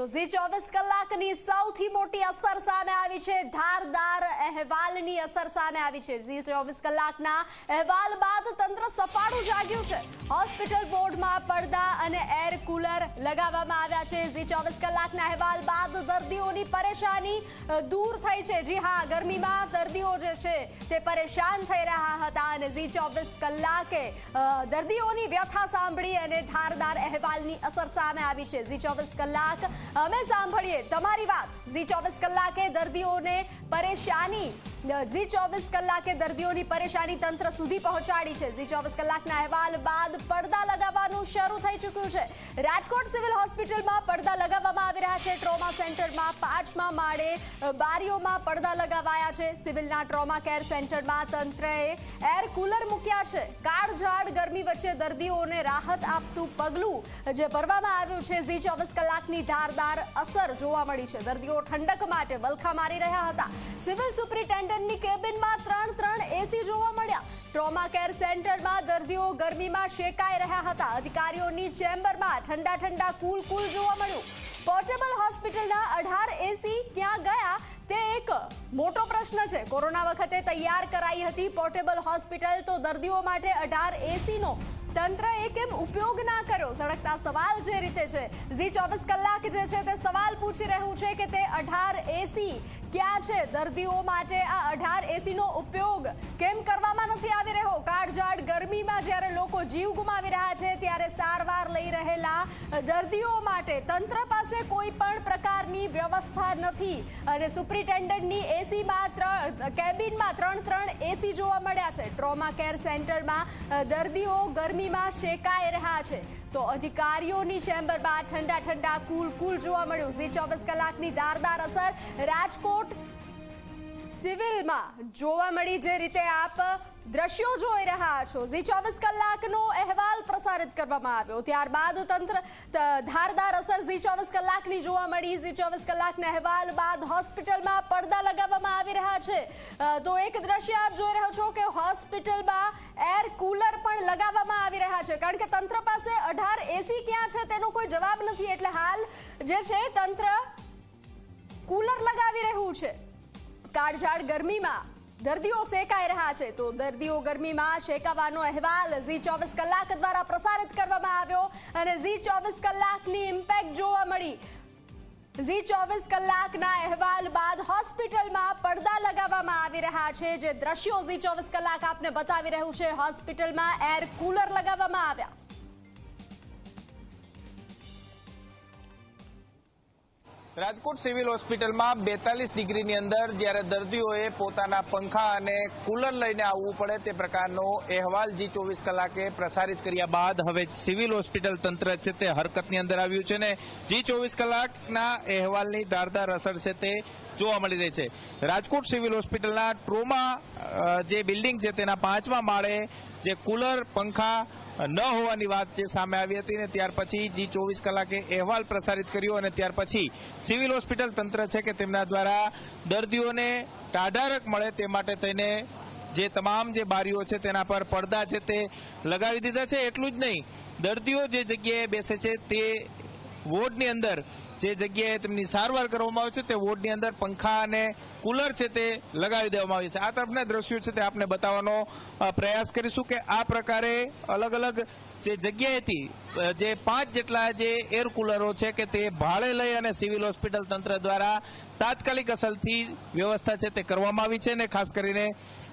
તો ઝી ચોવીસ કલાકની સૌથી મોટી અસર સામે આવી છે. ધારદાર અહેવાલની અસર સામે આવી છે. ઝી ચોવીસ કલાકના અહેવાલ બાદ તંત્ર સફાળું જાગ્યું છે. હોસ્પિટલ બોર્ડમાં એર કુલર લગાવવામાં આવ્યા છે. ઝી ચોવીસ કલાકના અહેવાલ બાદ દર્દીઓની પરેશાની દૂર થઈ છે. જી હા, ગરમીમાં દર્દીઓ જે છે તે પરેશાન થઈ રહ્યા હતા અને ઝી ચોવીસ કલાકે દર્દીઓની વ્યથા સાંભળી અને ધારદાર અહેવાલની અસર સામે આવી છે. ઝી ચોવીસ કલાક અમે સાંભળીએ તમારી વાત. ઝી ચોવીસ કલાકે દર્દીઓને પરેશાની ઝી ચોવીસ કલાકે દર્દીઓની પરેશાની તંત્ર સુધી પહોંચાડી છે. ઝી ચોવીસ કલાકના અહેવાલ બાદ પડદા લગાવવાનું શરૂ થઈ ચૂક્યું છે. રાજકોટ સિવિલ હોસ્પિટલમાં પડદા લગાવવામાં આવી રહ્યા છે. ટ્રોમા સેન્ટરમાં પાંચમા માળે બારીઓમાં પડદા લગાવાયા છે. સિવિલના ટ્રોમા કેર સેન્ટરમાં તંત્રએ એર કુલર મૂક્યા છે. કાળઝાળ ગરમી વચ્ચે દર્દીઓને રાહત આપતું પગલું જે ભરવામાં આવ્યું છે, ઝી ચોવીસ કલાકની ધારદાર અસર જોવા મળી છે. દર્દીઓ ઠંડક માટે વલખા મારી રહ્યા હતા. સિવિલ સુપ્રિન્ટેન્ડન્ટની કેબિનમાં ત્રણ ત્રણ એસી જોવા મળ્યા. ટ્રોમા કેર સેન્ટરમાં દર્દીઓ ગરમીમાં શેકાઈ રહ્યા હતા. અધિકારીઓની ચેમ્બરમાં ઠંડા ઠંડા કુલ કુલ જોવા મળ્યું. પોર્ટેબલ હોસ્પિટલના અઢાર એસી ક્યાં ગયા તે એક મોટો પ્રશ્ન છે. કોરોના વખતે તૈયાર કરાઈ હતી પોર્ટેબલ હોસ્પિટલ, તો દર્દીઓ માટે અઢાર એસીનો તંત્રએ કેમ ઉપયોગ ના કર્યો સળગતા સવાલ જે રીતે છે, ઝી ચોવીસ કલાક જે છે તે સવાલ પૂછી રહ્યું છે કે તે અઢાર એસી ક્યાં છે? દર્દીઓ માટે આ અઢાર એસીનો ઉપયોગ કેમ કરવામાં નથી આવી રહ્યો? કાળઝાળ ગરમીમાં જ્યારે લોકો જીવ ગુમાવી રહ્યા છે, ત્યારે સારવાર લઈ રહેલા દર્દીઓ માટે તંત્ર પાસે કોઈ પણ પ્રકારની વ્યવસ્થા નથી. અને સુપ્રિન્ટેન્ડન્ટની એસીમાં ત્રણ, કેબિનમાં ત્રણ ત્રણ એસી જોવા મળ્યા છે. ટ્રોમા કેર સેન્ટરમાં દર્દીઓ દર્દીઓ ગરમીમાં શેકાઈ રહ્યા છે. તો અધિકારીઓની ચેમ્બરમાં ઠંડા ઠંડા કુલ કુલ જોવા મળ્યું. ઝી ચોવીસ કલાકની ધારદાર અસર રાજકોટ સિવિલમાં જોવા મળી જે રીતે આપ દ્રશ્યો જોઈ રહ્યા છો. ઝી ચોવીસ કલાકનો અહેવાલ પ્રસારિત કરવામાં આવ્યો. ત્યારબાદ તંત્ર ધારદાર અસર ઝી ચોવીસ કલાકની જોવા મળી. ઝી ચોવીસ કલાકના અહેવાલ બાદ હોસ્પિટલમાં પડદા લગાવવામાં આવી રહ્યા છે. તો એક દ્રશ્ય આપ જોઈ રહ્યો છો કે હોસ્પિટલમાં એર કુલર પણ લગાવવામાં આવી રહ્યા છે. કારણ કે તંત્ર પાસે અઢાર એસી ક્યાં છે તેનો કોઈ જવાબ નથી. એટલે હાલ જે છે તંત્ર કુલર લગાવી રહ્યું છે. કાળઝાળ ગરમીમાં દર્દીઓ શેકાઈ રહ્યા છે. તો દર્દીઓ ગરમીમાં શેકાવાનો અહેવાલ ઝી ચોવીસ કલાક દ્વારા પ્રસારિત કરવામાં આવ્યો અને ઝી ચોવીસ કલાકની ઇમ્પેક્ટ જોવા મળી. ઝી ચોવીસ કલાકના અહેવાલ બાદ હોસ્પિટલમાં પડદા લગાવવામાં આવી રહ્યા છે. જે દ્રશ્યો ઝી ચોવીસ કલાક આપને બતાવી રહ્યું છે. હોસ્પિટલમાં એર કુલર લગાવવામાં આવ્યા. રાજકોટ સિવિલ હોસ્પિટલમાં બેતાલીસ ડિગ્રીની અંદર જ્યારે દર્દીઓએ પોતાના પંખા અને કુલર લઈને આવવું પડે તે પ્રકારનો અહેવાલ જી ચોવીસ કલાકે પ્રસારિત કર્યા બાદ હવે સિવિલ હોસ્પિટલ તંત્ર છે તે હરકતની અંદર આવ્યું છે ને જી ચોવીસ કલાકના અહેવાલની ધારદાર અસર છે તે જોવા મળી રહી છે. રાજકોટ સિવિલ હોસ્પિટલના ટ્રોમા જે બિલ્ડિંગ છે તેના પાંચમા માળે જે કુલર, પંખા ન હોવાની વાત જે સામે આવી હતી ને ત્યાર પછી જી ચોવીસ કલાકે અહેવાલ પ્રસારિત કર્યો અને ત્યાર પછી સિવિલ હોસ્પિટલ તંત્ર છે કે તેમના દ્વારા દર્દીઓને ટાઢારક મળે તે માટે થઈને જે તમામ જે બારીઓ છે તેના પર પડદા છે તે લગાવી દીધા છે. એટલું જ નહીં, દર્દીઓ જે જગ્યાએ બેસે છે તે વોર્ડની અંદર જે જગ્યાએ તેમની સારવાર કરવામાં આવે છે, તે વોર્ડની અંદર પંખા અને કુલર છે તે લગાવી દેવામાં આવ્યું છે. આ તરફના દ્રશ્યો છે તે આપણે બતાવવાનો પ્રયાસ કરીશું કે આ પ્રકારે અલગ અલગ જે જગ્યાએથી જે પાંચ જેટલા જે એર કુલરો છે કે તે ભાડે લઈ અને સિવિલ હોસ્પિટલ તંત્ર દ્વારા તાત્કાલિક અસરથી વ્યવસ્થા છે તે કરવામાં આવી છે ને ખાસ કરીને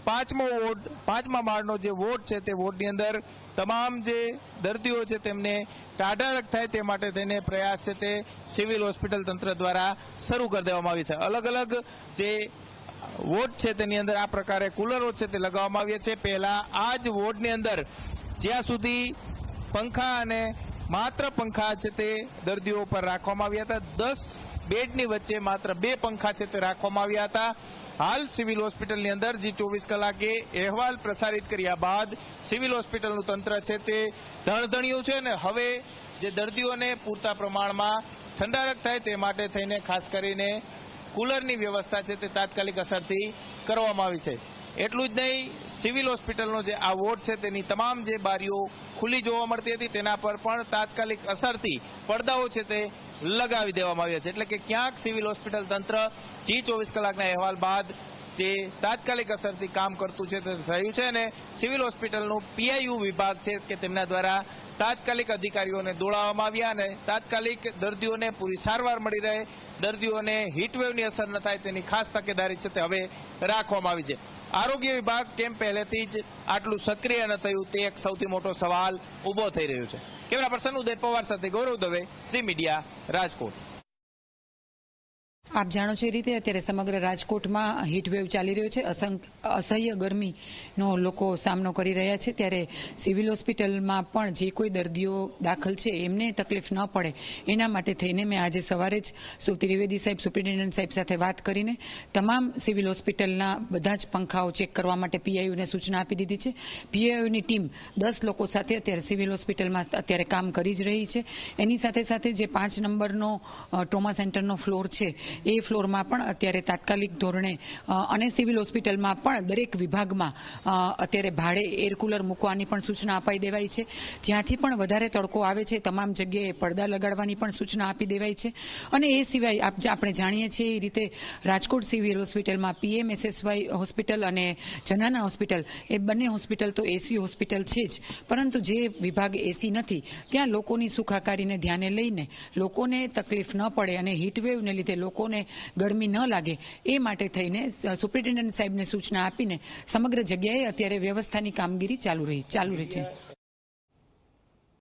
પાંચમો વોર્ડ, પાંચમા માળનો જે વોર્ડ છે તે વોર્ડની અંદર તમામ જે દર્દીઓ છે તેમને ટાઢારક થાય તે માટે થઈને પ્રયાસ છે તે સિવિલ હોસ્પિટલ તંત્ર દ્વારા શરૂ કરી દેવામાં આવી છે. અલગ અલગ જે વોર્ડ છે તેની અંદર આ પ્રકારે કુલરો છે તે લગાવવામાં આવ્યા છે. પહેલાં આ જ વોર્ડની અંદર જ્યાં સુધી પંખા અને માત્ર પંખા છે તે દર્દીઓ પર રાખવામાં આવ્યા હતા. દસ બેડની વચ્ચે માત્ર બે પંખા છે તે રાખવામાં આવ્યા હતા. હાલ સિવિલ હોસ્પિટલની અંદર જે ચોવીસ કલાકે અહેવાલ પ્રસારિત કર્યા બાદ સિવિલ હોસ્પિટલનું તંત્ર છે તે ધણધણ્યું છે અને હવે જે દર્દીઓને પૂરતા પ્રમાણમાં ઠંડારક થાય તે માટે થઈને ખાસ કરીને કુલરની વ્યવસ્થા છે તે તાત્કાલિક અસરથી કરવામાં આવી છે. એટલું જ નહીં, સિવિલ હોસ્પિટલનો જે આ વોર્ડ છે તેની તમામ જે બારીઓ ખુલ્લી જોવા મળતી હતી તેના પર પણ તાત્કાલિક અસરથી પડદાઓ છે તે લગાવી દેવામાં આવ્યા છે. એટલે કે ક્યાંક સિવિલ હોસ્પિટલ તંત્ર જી ચોવીસ કલાકના અહેવાલ બાદ જે તાત્કાલિક અસરથી કામ કરતું છે તે થયું છે અને સિવિલ હોસ્પિટલનું પીઆઈયુ વિભાગ છે કે તેમના દ્વારા તાત્કાલિક અધિકારીઓને દોડાવવામાં આવ્યા અને તાત્કાલિક દર્દીઓને પૂરી સારવાર મળી રહે, દર્દીઓને હીટવેવની અસર ન થાય તેની ખાસ તકેદારી છે તે હવે રાખવામાં આવી છે. આરોગ્ય વિભાગ કેમ પહેલેથી જ આટલું સક્રિય ન થયું તે એક સૌથી મોટો સવાલ ઊભો થઈ રહ્યો છે. કેમેરા પર્સન ઉદય પવાર સાથે ગૌરવ દવે સી મીડિયા રાજકોટ. આપ જાણો છો એ રીતે અત્યારે સમગ્ર રાજકોટમાં હીટવેવ ચાલી રહ્યો છે. અસહ્ય ગરમીનો લોકો સામનો કરી રહ્યા છે. ત્યારે સિવિલ હોસ્પિટલમાં પણ જે કોઈ દર્દીઓ દાખલ છે, એમને તકલીફ ન પડે. એના માટે થઈને મેં આજે સવારે જ સુ ત્રિવેદી સાહેબ, સુપ્રિન્ટેન્ડન્ટ સાહેબ સાથે વાત કરીને તમામ સિવિલ હોસ્પિટલના બધા જ પંખાઓ ચેક કરવા માટે પીઆઈયુને સૂચના આપી દીધી છે. પીઆઈયુની ટીમ દસ લોકો સાથે અત્યારે સિવિલ હોસ્પિટલમાં અત્યારે કામ કરી જ રહી છે. એની સાથે સાથે જે પાંચ નંબરનો ટ્રોમા સેન્ટરનો ફ્લોર છે એ ફ્લોરમાં પણ અત્યારે તાત્કાલિક ધોરણે અને સિવિલ હોસ્પિટલમાં પણ દરેક વિભાગમાં અત્યારે ભાડે એર કુલર મૂકવાની પણ સૂચના અપાઈ દેવાઈ છે. જ્યાંથી પણ વધારે તડકો આવે છે, તમામ જગ્યાએ પડદા લગાડવાની પણ સૂચના આપી દેવાઈ છે. અને એ સિવાય આપ- આપણે જાણીએ છીએ એ રીતે રાજકોટ સિવિલ હોસ્પિટલમાં પીએમએસએસવાય હોસ્પિટલ અને જનાના હોસ્પિટલ, એ બંને હોસ્પિટલ તો એસી હોસ્પિટલ છે જ. પરંતુ જે વિભાગ એસી નથી, ત્યાં લોકોની સુખાકારીને ધ્યાને લઈને લોકોને તકલીફ ન પડે અને હીટવેવને લીધે લોકોને ગરમી ન લાગે, એ માટે થઈને સુપ્રિન્ટેન્ડન્ટ સાહેબને સૂચના આપીને સમગ્ર જગ્યાએ અત્યારે વ્યવસ્થાની કામગીરી ચાલુ રહી ચાલુ રહી છે.